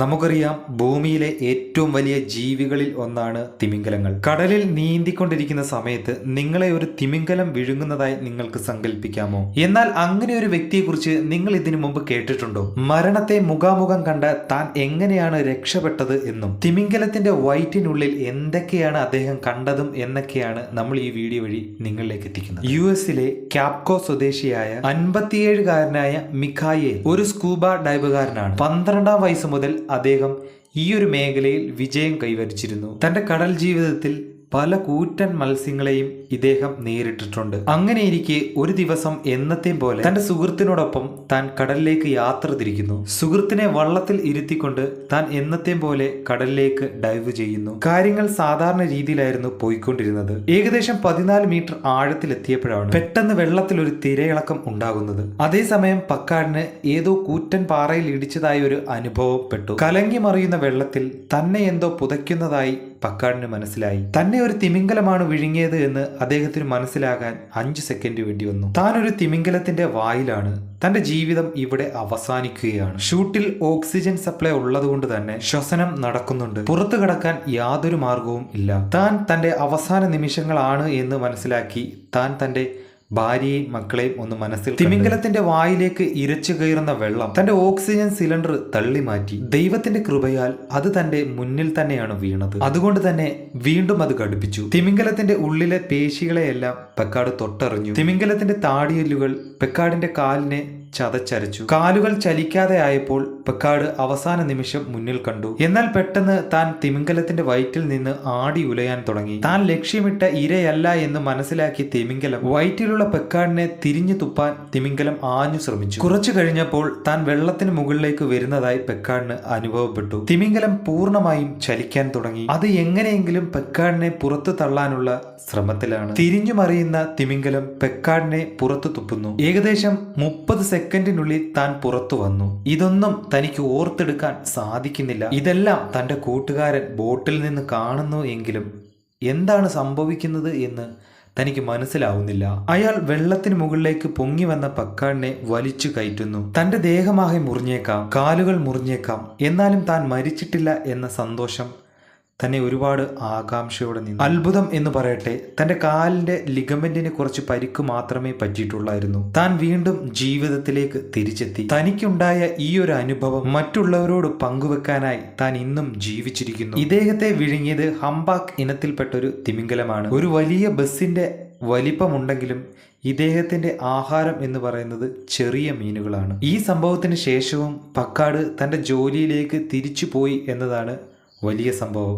നമുക്കറിയാം ഭൂമിയിലെ ഏറ്റവും വലിയ ജീവികളിൽ ഒന്നാണ് തിമിംഗലങ്ങൾ. കടലിൽ നീന്തിക്കൊണ്ടിരിക്കുന്ന സമയത്ത് നിങ്ങളെ ഒരു തിമിംഗലം വിഴുങ്ങുന്നതായി നിങ്ങൾക്ക് സങ്കല്പിക്കാമോ എന്നാൽ അങ്ങനെ ഒരു വ്യക്തിയെക്കുറിച്ച് നിങ്ങൾ ഇതിനു മുമ്പ് കേട്ടിട്ടുണ്ടോ? മരണത്തെ മുഖാമുഖം കണ്ട് താൻ എങ്ങനെയാണ് രക്ഷപ്പെട്ടത് എന്നും തിമിംഗലത്തിന്റെ വയറ്റിനുള്ളിൽ എന്തൊക്കെയാണ് അദ്ദേഹം കണ്ടതും എന്നൊക്കെയാണ് നമ്മൾ ഈ വീഡിയോ വഴി നിങ്ങളിലേക്ക് എത്തിക്കുന്നത്. യു എസിലെ ക്യാപ്കോ സ്വദേശിയായ അൻപത്തിയേഴുകാരനായ മിഖായെ ഒരു സ്കൂബ ഡൈവുകാരനാണ് പന്ത്രണ്ടാം വയസ്സ് മുതൽ അദ്ദേഹം ഈ ഒരു മേഖലയിൽ വിജയം കൈവരിച്ചിരുന്നു. തന്റെ കടൽ ജീവിതത്തിൽ പല കൂറ്റൻ മത്സ്യങ്ങളെയും ഇദ്ദേഹം നേരിട്ടിട്ടുണ്ട്. അങ്ങനെയിരിക്കെ ഒരു ദിവസം എന്നത്തെ പോലെ തന്റെ സുഹൃത്തിനോടൊപ്പം താൻ കടലിലേക്ക് യാത്ര തിരിക്കുന്നു. സുഹൃത്തിനെ വള്ളത്തിൽ ഇരുത്തിക്കൊണ്ട് താൻ എന്നത്തെ പോലെ കടലിലേക്ക് ഡൈവ് ചെയ്യുന്നു. കാര്യങ്ങൾ സാധാരണ രീതിയിലായിരുന്നു പോയിക്കൊണ്ടിരുന്നത്. ഏകദേശം പതിനാല് മീറ്റർ ആഴത്തിൽ എത്തിയപ്പോഴാണ് പെട്ടെന്ന് വെള്ളത്തിൽ ഒരു തിരയിളക്കം ഉണ്ടാകുന്നത്. അതേസമയം പക്കാടിന് ഏതോ കൂറ്റൻ പാറയിൽ ഇടിച്ചതായി ഒരു അനുഭവപ്പെട്ടു കലങ്ങി മറിയുന്ന വെള്ളത്തിൽ തന്നെ എന്തോ പുതയ്ക്കുന്നതായി പക്കാടിന് മനസ്സിലായി. തന്നെ ഒരു തിമിംഗലമാണ് വിഴുങ്ങിയത് എന്ന് അദ്ദേഹത്തിന് മനസ്സിലാകാൻ അഞ്ച് സെക്കൻഡ് വേണ്ടി വന്നു. താൻ ഒരു തിമിംഗലത്തിന്റെ വായിലാണ്. തന്റെ ജീവിതം ഇവിടെ അവസാനിക്കുകയാണ്. ഷൂട്ടിൽ ഓക്സിജൻ സപ്ലൈ ഉള്ളതുകൊണ്ട് തന്നെ ശ്വസനം നടക്കുന്നുണ്ട്. പുറത്തു കടക്കാൻ യാതൊരു മാർഗവും ഇല്ല. താൻ തന്റെ അവസാന നിമിഷങ്ങളാണ് എന്ന് മനസ്സിലാക്കി താൻ തന്റെ ഭാര്യയെയും മക്കളെയും ഒന്ന് മനസ്സിൽ തിമിംഗലത്തിന്റെ വായിലേക്ക് ഇരച്ചു കയറുന്ന വെള്ളം തന്റെ ഓക്സിജൻ സിലിണ്ടർ തള്ളി മാറ്റി. ദൈവത്തിന്റെ കൃപയാൽ അത് തന്റെ മുന്നിൽ തന്നെയാണ് വീണത്. അതുകൊണ്ട് തന്നെ വീണ്ടും അത് ഘടിപ്പിച്ചു. തിമിംഗലത്തിന്റെ ഉള്ളിലെ പേശികളെയെല്ലാം പെക്കാട് തൊട്ടറിഞ്ഞു. തിമിംഗലത്തിന്റെ താടിയെല്ലുകൾ പെക്കാടിന്റെ കാലിനെ ചതച്ചരച്ചു. കാലുകൾ ചലിക്കാതെ ആയപ്പോൾ പെക്കാട് അവസാന നിമിഷം മുന്നിൽ കണ്ടു. എന്നാൽ പെട്ടെന്ന് താൻ തിമിംഗലത്തിന്റെ വയറ്റിൽ നിന്ന് ആടി ഉലയാൻ തുടങ്ങി. താൻ ലക്ഷ്യമിട്ട ഇരയല്ല എന്ന് മനസ്സിലാക്കി തിമിംഗലം വയറ്റിലുള്ള പെക്കാടിനെ തിരിഞ്ഞു തുപ്പാൻ തിമിംഗലം ആഞ്ഞു ശ്രമിച്ചു. കുറച്ചു കഴിഞ്ഞപ്പോൾ താൻ വെള്ളത്തിന് മുകളിലേക്ക് വരുന്നതായി പെക്കാടിന് അനുഭവപ്പെട്ടു. തിമിംഗലം പൂർണമായും ചലിക്കാൻ തുടങ്ങി. അത് എങ്ങനെയെങ്കിലും പെക്കാടിനെ പുറത്തു തള്ളാനുള്ള ശ്രമത്തിലാണ്. തിരിഞ്ഞു മറിയുന്ന തിമിംഗലം പെക്കാടിനെ പുറത്തു തുപ്പുന്നു. ഏകദേശം മുപ്പത് സെക്കൻഡിനുള്ളിൽ താൻ പുറത്തു വന്നു. ഇതൊന്നും തനിക്ക് ഓർത്തെടുക്കാൻ സാധിക്കുന്നില്ല. ഇതെല്ലാം തന്റെ കൂട്ടുകാരൻ ബോട്ടിൽ നിന്ന് കാണുന്നു എങ്കിലും എന്താണ് സംഭവിക്കുന്നത് എന്ന് തനിക്ക് മനസ്സിലാവുന്നില്ല. അയാൾ വെള്ളത്തിന് മുകളിലേക്ക് പൊങ്ങി വന്ന പക്കാടിനെ വലിച്ചു കയറ്റുന്നു. തന്റെ ദേഹമാകെ മുറിഞ്ഞേക്കാം കാലുകൾ മുറിഞ്ഞേക്കാം എന്നാലും താൻ മരിച്ചിട്ടില്ല എന്ന സന്തോഷം തന്നെ ഒരുപാട് ആകാംക്ഷയോടെ നിന്നു. അത്ഭുതം എന്ന് പറയട്ടെ തന്റെ കാലിന്റെ ലിഗമെന്റിന് കുറച്ച് പരിക്ക് മാത്രമേ പറ്റിയിട്ടുള്ളായിരുന്നു. താൻ വീണ്ടും ജീവിതത്തിലേക്ക് തിരിച്ചെത്തി. തനിക്കുണ്ടായ ഈ ഒരു അനുഭവം മറ്റുള്ളവരോട് പങ്കുവെക്കാനായി താൻ ഇന്നും ജീവിച്ചിരിക്കുന്നു. ഇദ്ദേഹത്തെ വിഴുങ്ങിയത് ഹംബാക്ക് ഇനത്തിൽപ്പെട്ട ഒരു തിമിംഗലമാണ്. ഒരു വലിയ ബസ്സിന്റെ വലിപ്പമുണ്ടെങ്കിലും ഇദ്ദേഹത്തിന്റെ ആഹാരം എന്ന് പറയുന്നത് ചെറിയ മീനുകളാണ്. ഈ സംഭവത്തിന് ശേഷവും പക്കാട് തന്റെ ജോലിയിലേക്ക് തിരിച്ചു പോയി എന്നതാണ് വലിയ സംഭവം.